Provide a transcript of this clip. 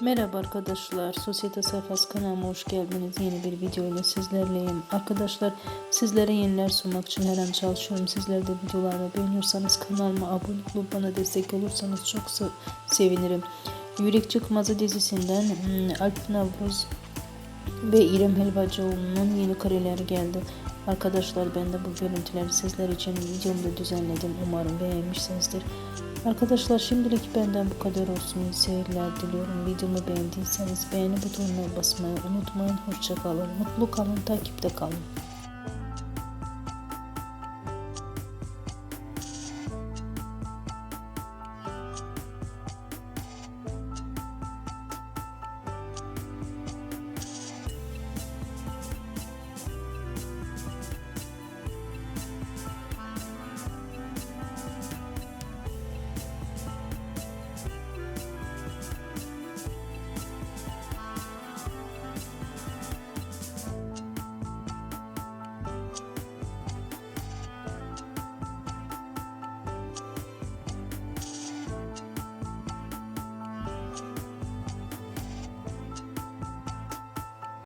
Merhaba arkadaşlar, Sosyete Sayfası kanalıma hoş geldiniz. Yeni bir video ile sizlerleyim. Arkadaşlar sizlere yeniler sunmak için her an çalışıyorum. Sizler de videolarımı beğeniyorsanız kanalıma abone olup bana destek olursanız çok se- sevinirim. Yürek Çıkmazı dizisinden hmm, Alp Navruz ve İrem Helvacıoğlu'nun yeni kareleri geldi. Arkadaşlar ben de bu görüntüleri sizler için videomda düzenledim. Umarım beğenmişsinizdir. Arkadaşlar şimdilik benden bu kadar olsun. İyi seyirler diliyorum. Videomu beğendiyseniz beğeni butonuna basmayı unutmayın. Hoşçakalın. Mutlu kalın. Takipte kalın.